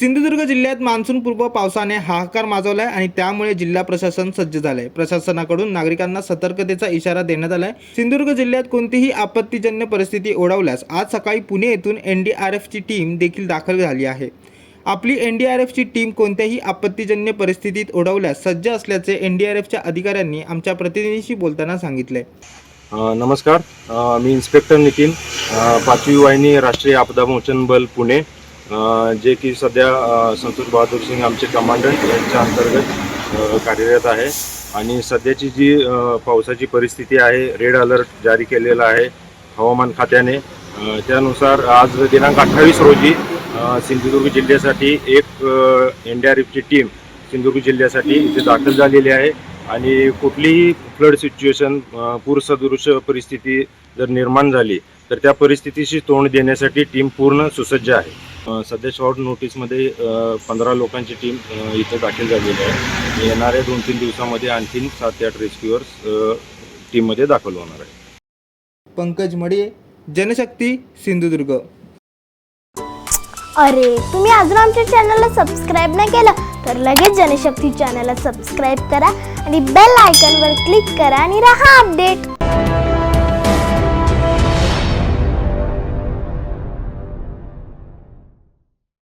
सिंधुदुर्ग जिल्ह्यात मान्सूनपूर्व पावसाने हाहाकार माजवलाय आणि त्यामुळे जिल्हा प्रशासन सज्ज झालंय. प्रशासनाकडून नागरिकांना सतर्कतेचा इशारा देण्यात आलाय. सिंधुदुर्ग जिल्ह्यात कोणतीही आपत्तीजन्य परिस्थिती ओढवल्यास आज सकाळी पुणे येथून एन डी आर एफची टीम देखील दाखल झाली आहे. आपली एन डी आर एफची टीम कोणत्याही आपत्तीजन्य परिस्थितीत ओढवल्यास सज्ज असल्याचे एन डी आर एफच्या अधिकाऱ्यांनी आमच्या प्रतिनिधीशी बोलताना सांगितले नमस्कार. मी इन्स्पेक्टर नितीन. पाचवी वाहिनी राष्ट्रीय आपदा मोचन बल पुणे. जे की सध्या संतोष बहादूर सिंग आमचे कमांडंट यांच्या अंतर्गत कार्यरत आहे. आणि सध्याची जी पावसाची परिस्थिती आहे रेड अलर्ट जारी केलेला आहे हवामान खात्याने. त्यानुसार आज दिनांक अठ्ठावीस रोजी सिंधुदुर्ग जिल्ह्यासाठी एक एन डी आर एफची टीम सिंधुदुर्ग जिल्ह्यासाठी इथे दाखल झालेली आहे. आणि कुठलीही फ्लड सिच्युएशन पूरसदृश परिस्थिती जर निर्माण झाली तर त्या परिस्थितीशी तोंड देण्यासाठी टीम पूर्ण सुसज्ज आहे. सध्या शॉर्ट नोटीसमध्ये पंधरा लोकांची टीम इथं दाखल झालेली आहे. येणाऱ्या दोन तीन दिवसामध्ये आणखीन सात ते आठ रेस्क्युअर्स टीममध्ये दाखल होणार आहे. पंकज मडिये जनशक्ती सिंधुदुर्ग. अरे तुम्ही अजून आमच्या चॅनलला सबस्क्राईब नाही केलं तर लगेच जनशक्ती चॅनलला सबस्क्राईब करा आणि बेल आयकॉनवर क्लिक करा आणि राहा अपडेट